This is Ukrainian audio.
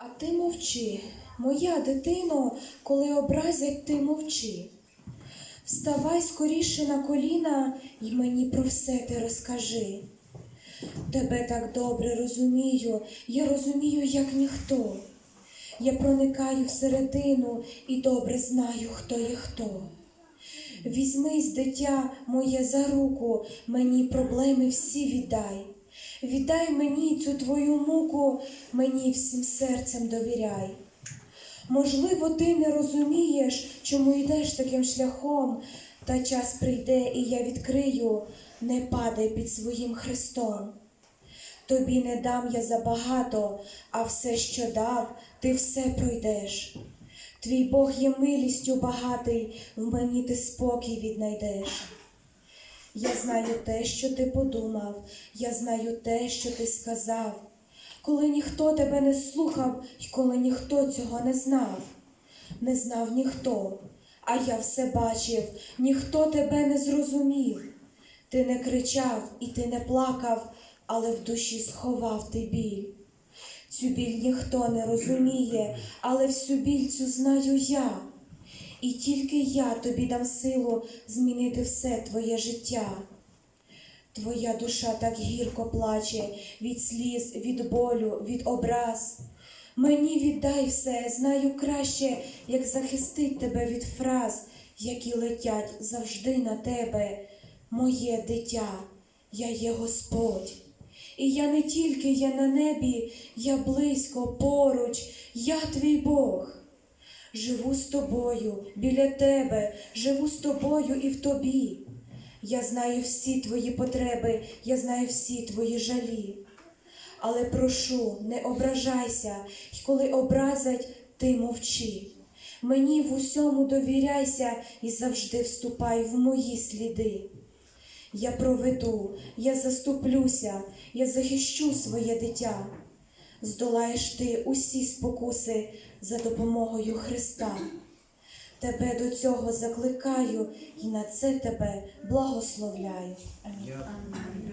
А ти мовчи, моя дитино, коли образять, ти мовчи. Вставай скоріше на коліна і мені про все ти розкажи. Тебе так добре розумію, я розумію, як ніхто. Я проникаю всередину і добре знаю, хто є хто. Візьмись, дитя моє за руку, мені проблеми всі віддай. Віддай мені цю твою муку, мені всім серцем довіряй. Можливо, ти не розумієш, чому йдеш таким шляхом, та час прийде, і я відкрию, не падай під своїм хрестом. Тобі не дам я забагато, а все, що дав, ти все пройдеш. Твій Бог є милістю багатий, в мені ти спокій віднайдеш. Я знаю те, що ти подумав, я знаю те, що ти сказав, коли ніхто тебе не слухав і коли ніхто цього не знав, не знав ніхто, а я все бачив, ніхто тебе не зрозумів. Ти не кричав і ти не плакав, але в душі сховав ти біль. Цю біль ніхто не розуміє, але всю біль цю знаю я. І тільки я тобі дам силу змінити все твоє життя. Твоя душа так гірко плаче від сліз, від болю, від образ. Мені віддай все, знаю краще, як захистить тебе від фраз, які летять завжди на тебе, моє дитя, я є Господь. І я не тільки є на небі, я близько, поруч, я твій Бог. Живу з тобою, біля тебе, живу з тобою і в тобі. Я знаю всі твої потреби, я знаю всі твої жалі. Але прошу, не ображайся, й коли образять, ти мовчи. Мені в усьому довіряйся і завжди вступай в мої сліди. Я проведу, я заступлюся, я захищу своє дитя. Здолаєш ти усі спокуси за допомогою Христа. Тебе до цього закликаю і на це тебе благословляю. Амінь.